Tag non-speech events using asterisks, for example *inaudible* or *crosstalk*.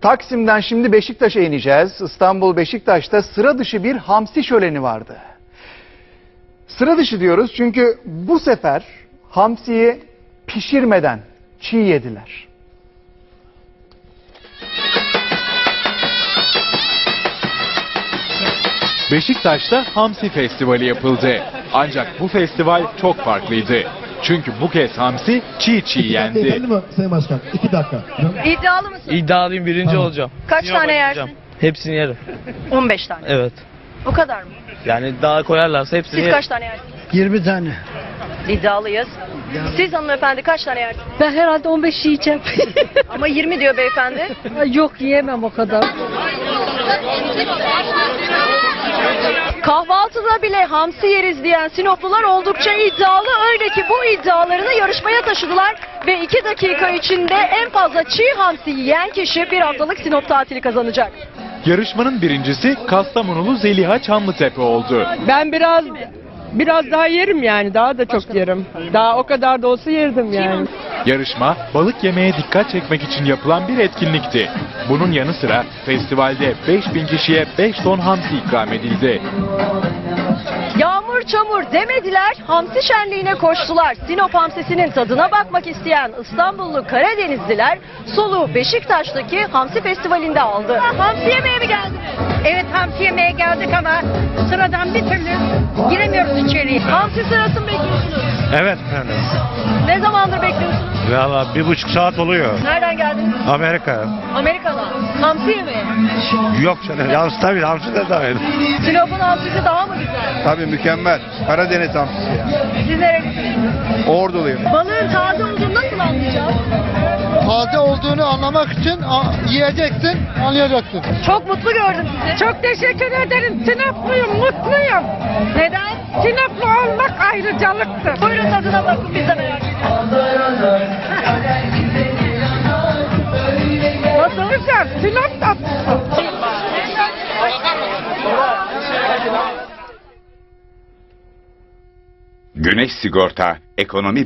Taksim'den şimdi Beşiktaş'a ineceğiz. İstanbul Beşiktaş'ta sıra dışı bir hamsi şöleni vardı. Sıra dışı diyoruz çünkü bu sefer hamsiyi pişirmeden çiğ yediler. Beşiktaş'ta Hamsi Festivali yapıldı. Ancak bu festival çok farklıydı. Çünkü bu kez hamsi çiğ çiğ yendi. Geldi mi Sayın Başkan? İki dakika. İddialı mısın? İddialıyım birinci Tamam. olacağım. Kaç Sinop'a tane gideceğim. yersin? Hepsini yerim. 15 tane. Evet. O kadar mı? Yani daha koyarlarsa hepsini Siz yerim. kaç tane yersiniz? 20 tane. İddialıyız. Siz hanımefendi kaç tane yersiniz? Ben herhalde 15 yiyeceğim. Ama 20 diyor beyefendi. Ay, Yok yiyemem o kadar. *laughs* Kahvaltıda bile hamsi yeriz diyen Sinoplular oldukça iddialı. Öyle ki bu iddialarını yarışmaya taşıdılar. Ve 2 dakika içinde en fazla çiğ hamsi yiyen kişi bir haftalık Sinop tatili kazanacak. Yarışmanın birincisi Kastamonulu Zeliha Çamlıtepe oldu. Ben biraz biraz daha yerim yani daha da çok yerim. Daha o kadar da olsa yerdim yani. Yarışma balık yemeye dikkat çekmek için yapılan bir etkinlikti. Bunun yanı sıra festivalde 5000 kişiye 5 ton hamsi ikram edildi. Yağmur çamur demediler, hamsi şenliğine koştular. Sinop hamsisinin tadına bakmak isteyen İstanbullu Karadenizliler soluğu Beşiktaş'taki hamsi festivalinde aldı. Hamsi yemeye mi geldiniz? Evet hamsi yemeye geldik ama sıradan bir türlü giremiyoruz içeriye. Hamsi sırası mı bekliyorsunuz? Evet efendim. Ne zamandır bekliyorsunuz? Valla bir buçuk saat oluyor. Nereden geldiniz? Amerika. Amerika'dan. Hamsi yemeye. Yok canım. Yalnız tabii hamsi de dahil. Sinop'un hamsisi daha mı güzel? Tabii mükemmel. Karadeniz hamsisi ya. Siz nerelisiniz? Orduluyum. Balığın taze olduğunu nasıl anlayacağız? Olduğunu anlamak için yiyeceksin, anlayacaksın. Çok mutlu gördüm sizi. Çok teşekkür ederim. Sinopluyum, mutluyum. Neden? Sinoplu olmak ayrıcalıktır. Buyurun tadına bakın biz de merak ediyoruz. Nasıl güzel? Sinop tatlısı. Güneş Sigorta Ekonomi